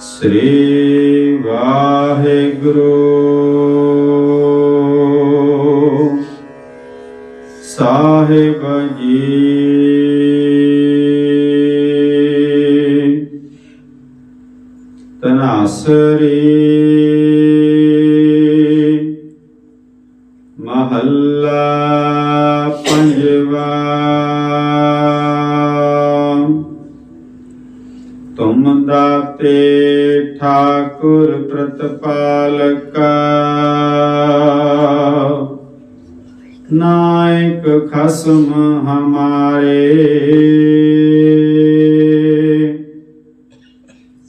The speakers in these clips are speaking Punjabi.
ਸ੍ਰੀ ਵਾਹਿਗੁਰੂ। ਸਾਹਿਬ ਜੀ। ਤਨਾਸਰੀ ਦਾਤੇ ਠਾਕੁਰ ਪ੍ਰਤਪਾਲਕ। ਨਾਇਕ ਖਸਮ ਹਮਾਰੇ।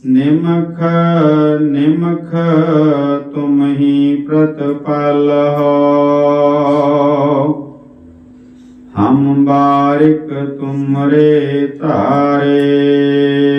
ਨਿਮਖ ਨਿਮਖ ਤੁਮ ਹੀ ਪ੍ਰਤਪਾਲ ਹੋ। ਹਮ ਬਾਰਿਕ ਤੁਮਰੇ ਧਾਰੇ।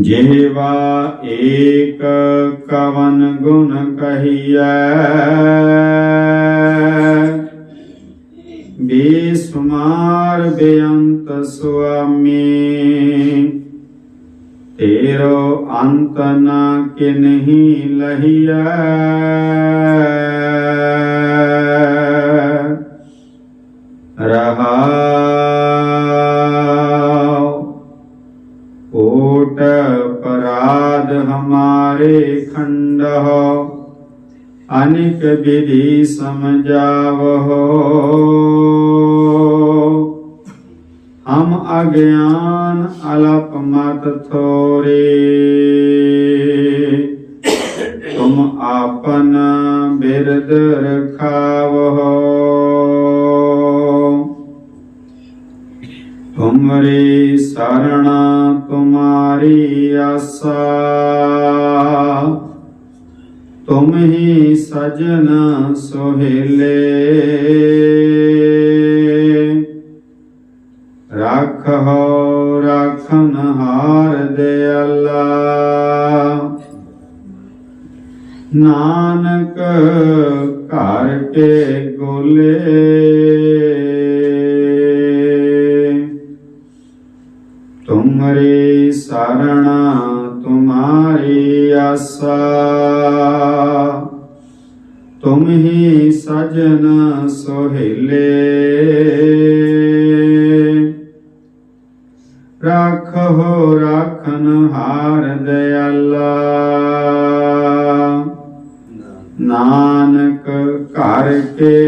ਜਿਹਵਾ ਏਕ ਕਵਨ ਗੁਣ ਕਹੀਐ। ਬੇਸੁਮਾਰ ਬੇਅੰਤ ਸੁਆਮੀ ਤੇਰੋ ਅੰਤ ਨਾ ਕਿਨਹੀ ਲਹੀਐ। ਓਟ ਪਰਾਧ ਹਮਾਰੇ ਖੰਡ ਹੋ, ਅਨਿਕ ਵਿਧि ਸਮਝਾਵੋ ਹਮ ਅਗਿਆਨ ਅਲਪ ਮਤ ਥੋਰੇ, ਤੁਮ ਆਪਨ ਬਿਰਦ ਰਖਾਵੋ ਤੁਮਰੀ ਸਰਣਾ ਤੁਮਾਰੀ ਆਸਾ। ਤੁਮ ਹੀ ਸਜਨ ਸੋਹਿਲੇ। ਰੱਖੋ ਰਖਨ ਹਾਰ ਦਿਆਲਾ ਨਾਨਕ ਘਰ ਕੇ ਗੋਲੇ। ਤੁਮਰੀ ਸਰਣਾ ਤੁਮਾਰੀ ਆਸਾ। ਤੁਮ ਹੀ ਸਜਨ ਸੋਹਿਲੇ। ਰੱਖੋ ਰਾਖਨ ਹਾਰ ਦਿਆਲਾ। ਨਾਨਕ ਘਰ ਕੇ